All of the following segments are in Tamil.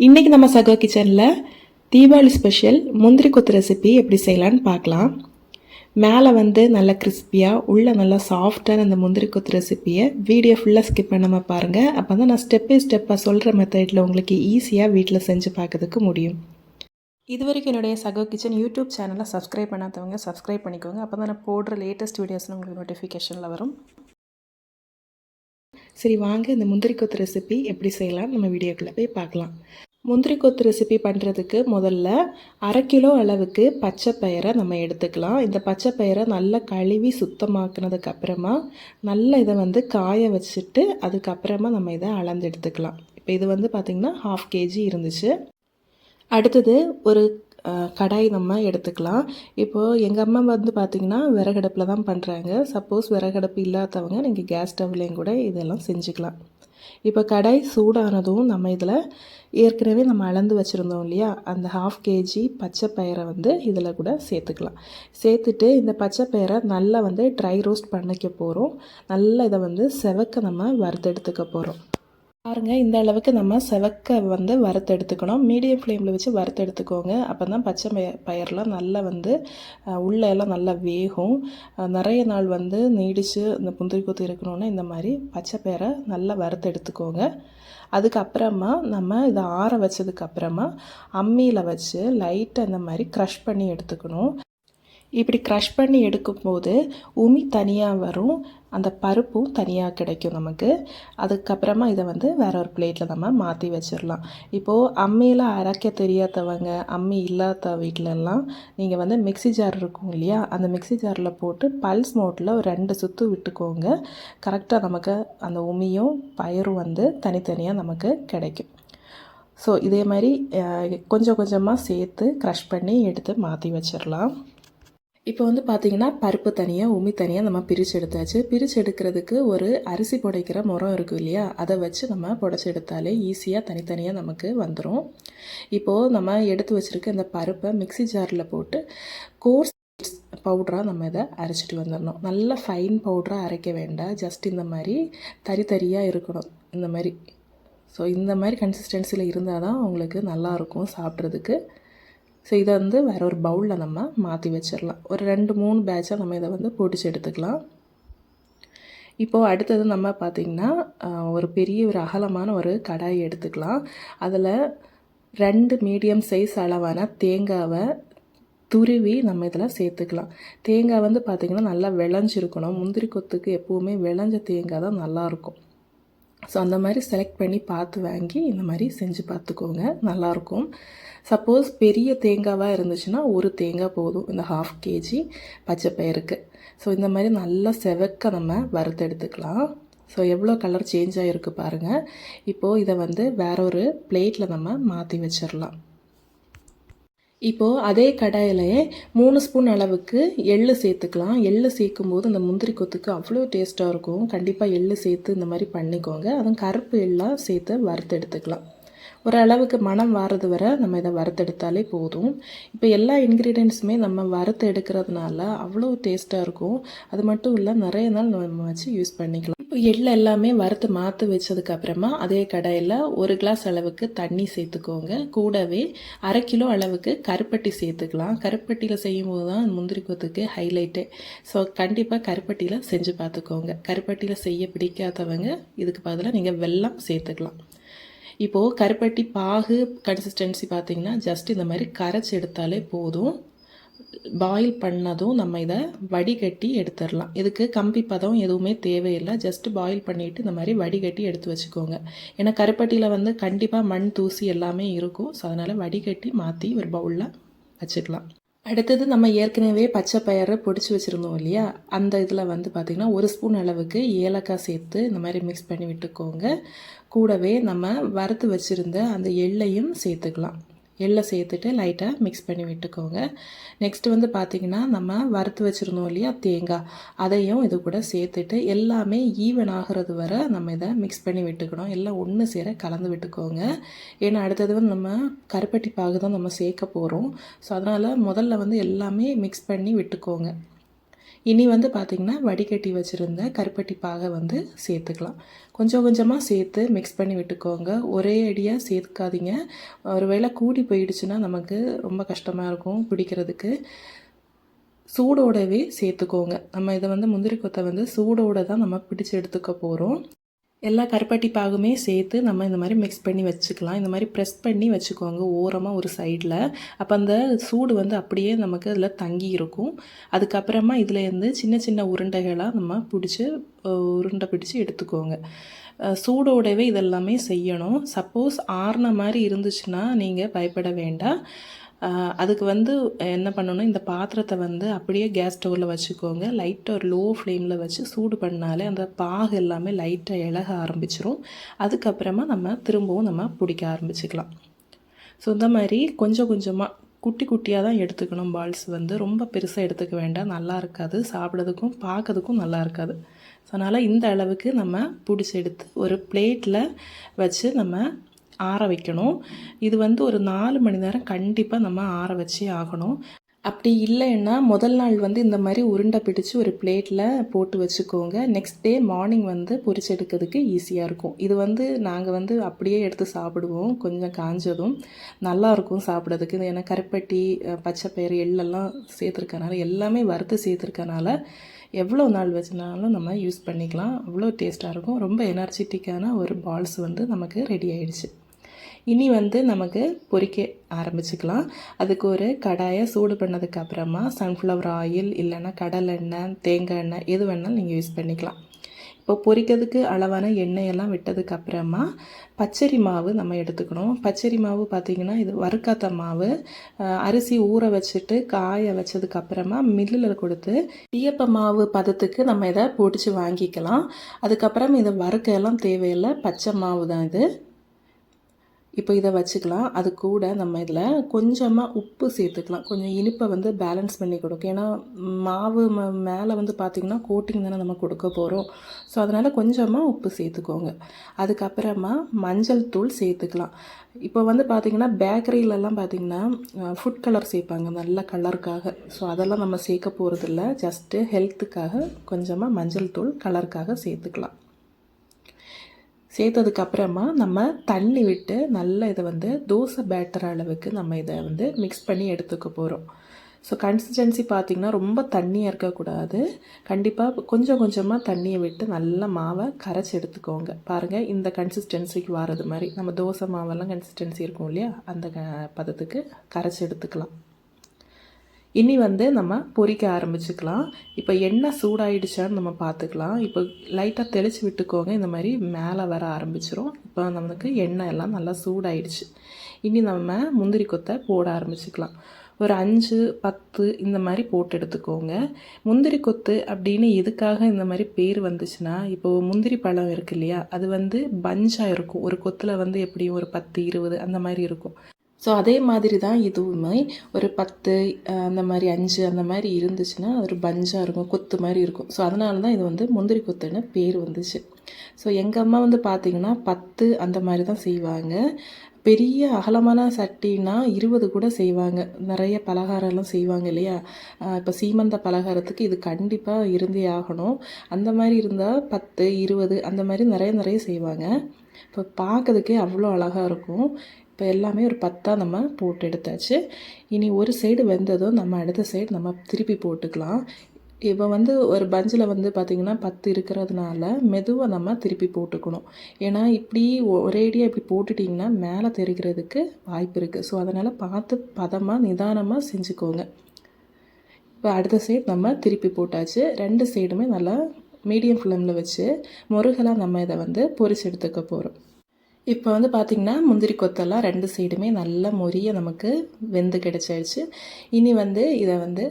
இன்றைக்கி நம்ம சகோ கிச்சனில் தீபாவளி ஸ்பெஷல் முந்திரி கொத்து ரெசிபி எப்படி செய்யலான்னு பார்க்கலாம். மேலே வந்து நல்லா கிறிஸ்பியாக உள்ளே நல்லா சாஃப்டான அந்த முந்திரி கொத்து ரெசிப்பியை வீடியோ ஃபுல்லாக ஸ்கிப் பண்ணாமல் பாருங்கள் அப்போ தான் நான் ஸ்டெப் பை ஸ்டெப்பாக சொல்கிற மெத்தடில் உங்களுக்கு ஈஸியாக வீட்டில் செஞ்சு பார்க்கறதுக்கு முடியும். இது வரைக்கும் என்னுடைய சகோ கிச்சன் யூடியூப் சேனலை சப்ஸ்கிரைப் பண்ணாதவங்க சப்ஸ்கிரைப் பண்ணிக்கோங்க. அப்போ தான் நான் போடுற லேட்டஸ்ட் வீடியோஸ்லாம் உங்களுக்கு நோட்டிஃபிகேஷனில் வரும். சரி வாங்க இந்த முந்திரி கொத்து ரெசிபி எப்படி செய்யலாம் நம்ம வீடியோக்குள்ளே போய் பார்க்கலாம். முந்திரி கொத்து ரெசிபி பண்ணுறதுக்கு முதல்ல அரை கிலோ அளவுக்கு பச்சை பயிரை நம்ம எடுத்துக்கலாம். இந்த பச்சை பயிரை நல்லா கழுவி சுத்தமாக்குனதுக்கு அப்புறமா நல்லா இதை வந்து காய வச்சுட்டு அதுக்கப்புறமா நம்ம இதை அளந்து எடுத்துக்கலாம். இப்போ இது வந்து பார்த்திங்கன்னா ஹாஃப் கேஜி இருந்துச்சு. அடுத்தது ஒரு கடாய் நம்ம எடுத்துக்கலாம். இப்போது எங்கள் அம்மா வந்து பார்த்திங்கன்னா விறகடுப்பில் தான் பண்ணுறாங்க சப்போஸ் விறகடுப்பு இல்லாதவங்க நீங்கள் கேஸ் ஸ்டவ்லேயும் கூட இதெல்லாம் செஞ்சுக்கலாம். இப்போ கடாய் சூடானதும் நம்ம இதில் ஏற்கனவே நம்ம அளந்து வச்சுருந்தோம் இல்லையா? அந்த ஹாஃப் கேஜி பச்சை பயிரை வந்து இதில் கூட சேர்த்துக்கலாம். சேர்த்துட்டு இந்த பச்சை பயிரை நல்லா வந்து ட்ரை ரோஸ்ட் பண்ணிக்க போகிறோம் நல்லா இதை வந்து செவக்க நம்ம வறுத்தெடுத்துக்க போகிறோம் பாருங்கள் இந்த அளவுக்கு நம்ம செவக்க வந்து வறுத்தெடுத்துக்கணும் மீடியம் ஃப்ளேமில் வச்சு வறுத்தெடுத்துக்கோங்க அப்போ தான் பச்சை பய பயிரெலாம் நல்லா வந்து உள்ளே எல்லாம் நல்லா வேகும். நிறைய நாள் வந்து நீடிச்சு இந்த முந்திரி கொத்து இருக்கணும்னா இந்த மாதிரி பச்சை பயிரை நல்லா வறுத்தெடுத்துக்கோங்க அதுக்கப்புறமா நம்ம இதை ஆற வச்சதுக்கப்புறமா அம்மியில் வச்சு லைட்டாக இந்த மாதிரி க்ரஷ் பண்ணி எடுத்துக்கணும். இப்படி க்ரஷ் பண்ணி எடுக்கும்போது உமி தனியாக வரும். அந்த பருப்பும் தனியாக கிடைக்கும் நமக்கு. அதுக்கப்புறமா இதை வந்து வேற ஒரு பிளேட்டில் நம்ம மாற்றி வச்சிடலாம். இப்போது அம்மியில் அரைக்க தெரியாதவங்க அம்மி இல்லாத வீட்டிலலாம் நீங்கள் வந்து மிக்ஸி ஜார் இருக்கும் இல்லையா? அந்த மிக்ஸி ஜாரில் போட்டு பல்ஸ் மோட்டில் ஒரு ரெண்டு சுற்று விட்டுக்கோங்க. கரெக்டாக நமக்கு அந்த உமியும் பயிரும் வந்து தனித்தனியாக நமக்கு கிடைக்கும். ஸோ இதே மாதிரி கொஞ்சம் கொஞ்சமாக சேர்த்து க்ரஷ் பண்ணி எடுத்து மாற்றி வச்சிடலாம். இப்போ வந்து பார்த்தீங்கன்னா பருப்பு தனியாக உமி தனியாக நம்ம பிரித்து எடுத்தாச்சு. பிரித்து எடுக்கிறதுக்கு ஒரு அரிசி புடைக்கிற முறம் இருக்கு இல்லையா? அதை வச்சு நம்ம புடைச்சி எடுத்தாலே ஈஸியாக தனித்தனியாக நமக்கு வந்துடும் இப்போது நம்ம எடுத்து வச்சுருக்க இந்த பருப்பை மிக்ஸி ஜாரில் போட்டு கோர்ஸ் பவுடராக நம்ம இதை அரைச்சிட்டு வந்துடணும். நல்ல ஃபைன் பவுடராக அரைக்க வேண்டாம். ஜஸ்ட் இந்த மாதிரி தறி தறியாக இருக்கணும். இந்த மாதிரி. ஸோ இந்த மாதிரி கன்சிஸ்டன்சியில் இருந்தால் தான் உங்களுக்கு நல்லாயிருக்கும் சாப்பிட்றதுக்கு. ஸோ இதை வந்து வேறு ஒரு பவுலில் நம்ம மாற்றி வச்சிடலாம் ஒரு ரெண்டு மூணு பேட்சாக நம்ம இதை வந்து பொடிச்சு எடுத்துக்கலாம். இப்போது அடுத்தது நம்ம பார்த்திங்கன்னா ஒரு பெரிய ஒரு அகலமான ஒரு கடாய் எடுத்துக்கலாம். அதில் ரெண்டு மீடியம் சைஸ் அளவான தேங்காவை துருவி நம்ம இதில் சேர்த்துக்கலாம். தேங்காய் வந்து பார்த்திங்கன்னா நல்லா விளைஞ்சிருக்கணும். முந்திரி கொத்துக்கு எப்போவுமே விளைஞ்ச தேங்காய் தான் நல்லாயிருக்கும் ஸோ அந்த மாதிரி செலக்ட் பண்ணி பார்த்து வாங்கி இந்த மாதிரி செஞ்சு பார்த்துக்கோங்க. நல்லாயிருக்கும். சப்போஸ் பெரிய தேங்காவாக இருந்துச்சுன்னா ஒரு தேங்காய் போதும். இந்த ஹாஃப் கேஜி பச்சை பயிருக்கு. ஸோ இந்த மாதிரி நல்லா செவக்க நம்ம வறுத்தெடுத்துக்கலாம் ஸோ எவ்வளோ கலர் சேஞ்ச் ஆகிருக்கு பாருங்கள் இப்போது இதை வந்து வேற ஒரு பிளேட்டில் நம்ம மாற்றி வச்சிடலாம். இப்போது அதே கடாயிலேயே மூணு ஸ்பூன் அளவுக்கு எள்ளு சேர்த்துக்கலாம். எள்ளு சேர்க்கும் போது இந்த முந்திரி கொத்துக்கு அவ்வளோ டேஸ்ட்டாக இருக்கும். கண்டிப்பாக எள்ளு சேர்த்து இந்த மாதிரி பண்ணிக்கோங்க. அதுவும் கருப்பு எள்ளாக சேர்த்து வறுத்து எடுத்துக்கலாம். ஓரளவுக்கு மனம் வாரது வரை நம்ம இதை வறுத்தெடுத்தாலே போதும். இப்போ எல்லா இன்க்ரீடியன்ஸுமே நம்ம வறுத்து எடுக்கிறதுனால அவ்வளோ டேஸ்ட்டாக இருக்கும். அது மட்டும் இல்லை நிறைய நாள் நம்ம வச்சு யூஸ் பண்ணிக்கலாம். இப்போ எள்ளு எல்லாமே வறுத்து மாற்றி வச்சதுக்கப்புறமா அதே கடையில் ஒரு கிளாஸ் அளவுக்கு தண்ணி சேர்த்துக்கோங்க. கூடவே அரை கிலோ அளவுக்கு கருப்பட்டி சேர்த்துக்கலாம். கருப்பட்டியில் செய்யும்போது தான் முந்திரி கொத்துக்கு ஹைலைட்டே ஸோ கண்டிப்பாக கருப்பட்டியில் செஞ்சு பார்த்துக்கோங்க. கருப்பட்டியில் செய்ய பிடிக்காதவங்க இதுக்கு பதிலாக நீங்கள் வெல்லம் சேர்த்துக்கலாம். இப்போது கருப்பட்டி பாகு கன்சிஸ்டன்சி பார்த்திங்கன்னா ஜஸ்ட் இந்த மாதிரி கரைச்சி எடுத்தாலே போதும். பாயில் பண்ணதும் நம்ம இதை வடிகட்டி எடுத்துடலாம். இதுக்கு கம்பி பதம் எதுவுமே தேவையில்லை. ஜஸ்ட் பாயில் பண்ணிவிட்டு இந்த மாதிரி வடிகட்டி எடுத்து வச்சுக்கோங்க. ஏன்னா கருப்பட்டியில் வந்து கண்டிப்பாக மண் தூசி எல்லாமே இருக்கும். ஸோ அதனால் வடிகட்டி மாற்றி ஒரு பவுலில் வச்சுக்கலாம். அடுத்தது நம்ம ஏற்கனவே பச்சை பயிறு பொடிச்சு வச்சுருந்தோம் இல்லையா? அந்த இதில் வந்து பார்த்திங்கன்னா ஒரு ஸ்பூன் அளவுக்கு ஏலக்காய் சேர்த்து இந்த மாதிரி மிக்ஸ் பண்ணி விட்டுக்கோங்க. கூடவே நம்ம வறுத்து வச்சுருந்த அந்த எள்ளையும் சேர்த்துக்கலாம். எள்ளை சேர்த்துட்டு லைட்டாக மிக்ஸ் பண்ணி விட்டுக்கோங்க. நெக்ஸ்ட் வந்து பார்த்திங்கன்னா நம்ம வறுத்து வச்சுருந்தோம் இல்லையா தேங்காய். அதையும் இது கூட சேர்த்துட்டு எல்லாமே ஈவன் ஆகிறது வரை நம்ம இதை மிக்ஸ் பண்ணி விட்டுக்கணும். எல்லாம் ஒன்று சேர கலந்து விட்டுக்கோங்க. ஏன்னா அடுத்தது வந்து நம்ம கருப்பட்டி பாகு தான் நம்ம சேர்க்க போகிறோம் ஸோ அதனால் முதல்ல வந்து எல்லாமே மிக்ஸ் பண்ணி விட்டுக்கோங்க. இனி வந்து பார்த்திங்கன்னா வடிகட்டி வச்சுருந்த கருப்பட்டி பாகை வந்து சேர்த்துக்கலாம். கொஞ்சம் கொஞ்சமாக சேர்த்து மிக்ஸ் பண்ணி விட்டுக்கோங்க. ஒரே அடியாக சேர்க்காதீங்க. ஒருவேளை கூடி போயிடுச்சுன்னா நமக்கு ரொம்ப கஷ்டமாக இருக்கும் பிடிக்கிறதுக்கு. சூடோடவே சேர்த்துக்கோங்க. நம்ம இதை வந்து முந்திரி கொத்தை வந்து சூடோடு தான் நம்ம பிடிச்சு எடுத்துக்க போகிறோம் எல்லா கருப்பட்டி பாகுமே சேர்த்து நம்ம இந்த மாதிரி மிக்ஸ் பண்ணி வச்சுக்கலாம். இந்த மாதிரி ப்ரெஸ் பண்ணி வச்சுக்கோங்க ஓரமாக ஒரு சைடில் அப்போ அந்த சூடு வந்து அப்படியே நமக்கு அதில் தங்கி இருக்கும். அதுக்கப்புறமா இதில் இருந்து சின்ன சின்ன உருண்டைகளாக நம்ம பிடிச்சி உருண்டை பிடிச்சி எடுத்துக்கோங்க. சூடோடவே இதெல்லாமே செய்யணும். சப்போஸ் ஆறுன மாதிரி இருந்துச்சுன்னா நீங்கள் பயப்பட வேண்டாம். அதுக்கு வந்து என்ன பண்ணணும்? இந்த பாத்திரத்தை வந்து அப்படியே கேஸ் ஸ்டவ்வில் வச்சுக்கோங்க. லைட்டாக ஒரு லோ ஃப்ளேமில் வச்சு சூடு பண்ணாலே அந்த பாகு எல்லாமே லைட்டாக இழக ஆரம்பிச்சிரும். அதுக்கப்புறமா நம்ம திரும்பவும் நம்ம பிடிக்க ஆரம்பிச்சுக்கலாம். ஸோ இந்த மாதிரி கொஞ்சம் கொஞ்சமாக குட்டி குட்டியாக தான் எடுத்துக்கணும் பால்ஸ் வந்து. ரொம்ப பெருசாக எடுத்துக்க வேண்டாம். நல்லா இருக்காது. சாப்பிட்றதுக்கும் பார்க்கறதுக்கும் நல்லா இருக்காது. ஸோ அதனால் இந்த அளவுக்கு நம்ம பிடிச்சி எடுத்து ஒரு பிளேட்டில் வச்சு நம்ம ஆற வைக்கணும். இது வந்து ஒரு நாலு மணி நேரம் கண்டிப்பாக நம்ம ஆற வச்சே ஆகணும். அப்படி இல்லைன்னா முதல் நாள் வந்து இந்த மாதிரி உருண்டை பிடிச்சு ஒரு பிளேட்டில் போட்டு வச்சுக்கோங்க. நெக்ஸ்ட் டே மார்னிங் வந்து பொரிச்சு எடுக்கிறதுக்கு ஈஸியாக இருக்கும். இது வந்து நாங்கள் வந்து அப்படியே எடுத்து சாப்பிடுவோம். கொஞ்சம் காஞ்சதும் நல்லாயிருக்கும் சாப்பிட்றதுக்கு. இது ஏன்னா கருப்பட்டி அஹ், பச்சைப்பயிறு எள்ளெல்லாம் சேர்த்துருக்கனால எல்லாமே வறுத்து சேர்த்துருக்கனால எவ்வளோ நாள் வச்சுனாலும் நம்ம யூஸ் பண்ணிக்கலாம். அவ்வளோ டேஸ்ட்டாக இருக்கும். ரொம்ப எனர்ஜெட்டிக்கான ஒரு பால்ஸ் வந்து நமக்கு ரெடி ஆயிடுச்சு. இனி வந்து நமக்கு பொறிக்க ஆரம்பிச்சுக்கலாம். அதுக்கு ஒரு கடாயை சூடு பண்ணதுக்கு அப்புறமா சன்ஃப்ளவர் ஆயில் இல்லைன்னா கடலெண்ணெய் தேங்காய் எண்ணெய் எது வேணாலும் நீங்கள் யூஸ் பண்ணிக்கலாம். இப்போ பொரிக்கிறதுக்கு அளவான எண்ணெயெல்லாம் விட்டதுக்கு அப்புறமா பச்சரி மாவு நம்ம எடுத்துக்கணும். பச்சரி மாவு பார்த்திங்கன்னா இது வறுக்காத்த மாவு. அரிசி ஊற வச்சுட்டு காய வச்சதுக்கு அப்புறமா மில்லில் கொடுத்து இடியப்ப மாவு பதத்துக்கு நம்ம இதை பொடிச்சு வாங்கிக்கலாம். அதுக்கப்புறம் இதை வறுக்க எல்லாம் தேவையில்லை. பச்சை மாவு தான் இது. இப்போ இதை வச்சுக்கலாம். அது கூட நம்ம இதில் கொஞ்சமாக உப்பு சேர்த்துக்கலாம். கொஞ்சம் இனிப்பை வந்து பேலன்ஸ் பண்ணி கொடுக்கும். ஏன்னா மாவு ம மேலே வந்து பார்த்திங்கன்னா கோட்டிங் தானே நம்ம கொடுக்க போகிறோம். ஸோ அதனால் கொஞ்சமாக உப்பு சேர்த்துக்கோங்க. அதுக்கப்புறமா மஞ்சள் தூள் சேர்த்துக்கலாம். இப்போ வந்து பார்த்திங்கன்னா பேக்கரியிலலாம் பார்த்திங்கன்னா ஃபுட் கலர் சேர்ப்பாங்க. நல்ல கலருக்காக ஸோ அதெல்லாம் நம்ம சேர்க்க போகிறதில்ல. ஜஸ்ட்டு ஹெல்த்துக்காக கொஞ்சமாக மஞ்சள் தூள் கலருக்காக சேர்த்துக்கலாம். சேர்த்ததுக்கு அப்புறமா நம்ம தண்ணி விட்டு நல்லா இதை வந்து தோசை பேட்டர் அளவுக்கு நம்ம இதை வந்து மிக்ஸ் பண்ணி எடுத்துக்க போகிறோம் ஸோ கன்சிஸ்டன்சி பார்த்திங்கன்னா ரொம்ப தண்ணியாக இருக்கக்கூடாது. கண்டிப்பாக கொஞ்சம் கொஞ்சமாக தண்ணியை விட்டு நல்லா மாவை கரைச்சி எடுத்துக்கோங்க. பாருங்கள் இந்த கன்சிஸ்டன்சிக்கு வர்றது மாதிரி. நம்ம தோசை மாவெல்லாம் கன்சிஸ்டன்சி இருக்கும் இல்லையா? அந்த க- பதத்துக்கு கரைச்சி எடுத்துக்கலாம். இனி வந்து நம்ம பொரிக்க ஆரம்பிச்சுக்கலாம். இப்போ எண்ணெய் சூடாயிடுச்சான்னு நம்ம பார்த்துக்கலாம் இப்போ லைட்டாக தெளித்து விட்டுக்கோங்க. இந்த மாதிரி மேலே வர ஆரம்பிச்சிரும். இப்போ நமக்கு எண்ணெய் எல்லாம் நல்லா சூடாயிடுச்சு. இனி நம்ம முந்திரி கொத்தை போட ஆரம்பிச்சுக்கலாம். ஒரு அஞ்சு பத்து இந்த மாதிரி போட்டு எடுத்துக்கோங்க. முந்திரி கொத்து அப்படின்னு எதுக்காக இந்த மாதிரி பேர் வந்துச்சுன்னா இப்போ முந்திரி பழம் இருக்கு இல்லையா? அது வந்து பஞ்சாக இருக்கும். ஒரு கொத்தில் வந்து எப்படியும் ஒரு பத்து இருபது அந்த மாதிரி இருக்கும். ஸோ அதே மாதிரி தான் இதுவுமே. ஒரு பத்து அந்த மாதிரி அஞ்சு அந்த மாதிரி இருந்துச்சுன்னா ஒரு பஞ்சாக இருக்கும் கொத்து மாதிரி இருக்கும். ஸோ அதனால தான் இது வந்து முந்திரி கொத்துன்னு பேர் வந்துச்சு. ஸோ எங்கள் அம்மா வந்து பார்த்திங்கன்னா பத்து அந்த மாதிரி தான் செய்வாங்க. பெரிய அகலமான சட்டினா இருபது கூட செய்வாங்க. நிறைய பலகாரம்லாம் செய்வாங்க இல்லையா? இப்போ சீமந்த பலகாரத்துக்கு இது கண்டிப்பாக இருந்தே ஆகணும். அந்த மாதிரி இருந்தால் பத்து இருபது அந்த மாதிரி நிறைய நிறைய செய்வாங்க. இப்போ பார்க்கறதுக்கே அவ்வளோ அழகாக இருக்கும். இப்போ எல்லாமே ஒரு பத்தாக நம்ம போட்டு எடுத்தாச்சு. இனி ஒரு சைடு வெந்ததும் நம்ம அடுத்த சைடு நம்ம திருப்பி போட்டுக்கலாம். இப்போ வந்து ஒரு பஞ்சில் வந்து பார்த்திங்கன்னா பத்து இருக்கிறதுனால மெதுவாக நம்ம திருப்பி போட்டுக்கணும். ஏன்னா இப்படி ஒரேடியாக இப்படி போட்டுட்டிங்கன்னா மேலே தெரிக்கிறதுக்கு வாய்ப்பு இருக்குது ஸோ அதனால் பார்த்து பதமாக நிதானமாக செஞ்சுக்கோங்க. இப்போ அடுத்த சைடு நம்ம திருப்பி போட்டாச்சு. ரெண்டு சைடுமே நல்லா மீடியம் ஃப்ளேமில் வச்சு முருகலாக நம்ம இதை வந்து பொரிச்சு எடுத்துக்க போகிறோம் இப்போ வந்து பார்த்திங்கன்னா முந்திரி கொத்தெல்லாம் ரெண்டு சைடுமே நல்லா மொரிய நமக்கு வெந்து கிடச்சிருச்சு இனி வந்து இதை வந்து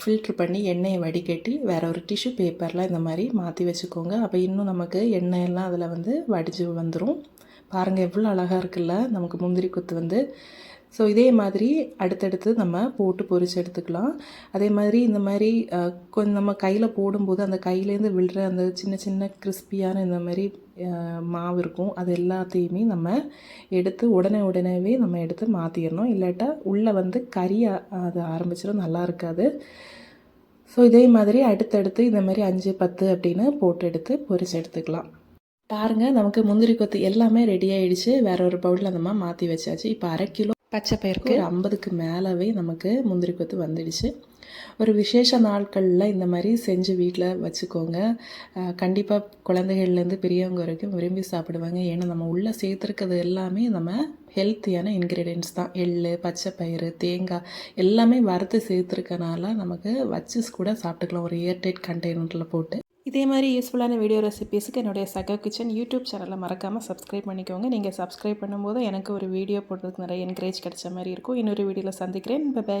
ஃபில்ட்ரு பண்ணி எண்ணெயை வடிகட்டி வேறு ஒரு டிஷ்யூ பேப்பரில் இந்த மாதிரி மாற்றி வச்சுக்கோங்க. அப்போ இன்னும் நமக்கு எண்ணெயெல்லாம் அதில் வந்து வடிஞ்சு வந்துடும் பாருங்கள் எவ்வளோ அழகாக இருக்குல்ல நமக்கு முந்திரி கொத்து வந்து. ஸோ இதே மாதிரி அடுத்தடுத்து நம்ம போட்டு பொரிச்சு எடுத்துக்கலாம். அதே மாதிரி இந்த மாதிரி கொஞ்சம் நம்ம கையில் போடும்போது அந்த கையிலேருந்து விழுற அந்த சின்ன சின்ன கிறிஸ்பியான இந்த மாதிரி மாவு இருக்கும். அது எல்லாத்தையுமே நம்ம எடுத்து உடனே உடனேவே நம்ம எடுத்து மாற்றிடணும் இல்லாட்டா உள்ளே வந்து கறி அது ஆரம்பிச்சிடும் நல்லா இருக்காது. ஸோ இதே மாதிரி அடுத்தடுத்து இந்த மாதிரி அஞ்சு பத்து அப்படின்னு போட்டு எடுத்து பொரிச்சு எடுத்துக்கலாம். பாருங்கள் நமக்கு முந்திரி கொத்து எல்லாமே ரெடி ஆகிடுச்சு வேற ஒரு பவுலில் நம்ம மாற்றி வச்சாச்சு. இப்போ அரை கிலோ பச்சை பயிருக்கு. ஒரு ஐம்பதுக்கு மேலவே நமக்கு முந்திரி கொத்து வந்துடுச்சு. ஒரு விசேஷ நாட்களில் இந்த மாதிரி செஞ்சு வீட்டில் வச்சுக்கோங்க. கண்டிப்பாக குழந்தைகள்லேருந்து பெரியவங்க வரைக்கும் விரும்பி சாப்பிடுவாங்க. ஏன்னா நம்ம உள்ளே சேர்த்துருக்கிறது எல்லாமே நம்ம ஹெல்த்தியான இன்க்ரீடியன்ஸ் தான். எள் பச்சை பயிறு தேங்காய் எல்லாமே வறுத்து சேர்த்துருக்கனால நமக்கு வச்சு கூட சாப்பிட்டுக்கலாம். ஒரு ஏர்டைட் கண்டெய்னரில் போட்டு. இதே மாதிரி யூஸ்ஃபுல்லான வீடியோ ரெசிபீஸுக்கு என்னுடைய சக கிச்சன் யூடியூப் சேனலை மறக்காமல் சப்ஸ்கிரைப் பண்ணிக்கோங்க. நீங்கள் சப்ஸ்கிரைப் பண்ணும்போது எனக்கு ஒரு வீடியோ போடுறதுக்கு நிறைய என்கரேஜ் கிடைச்ச மாதிரி இருக்கும். இன்னொரு வீடியோவில் சந்திக்கிறேன். பை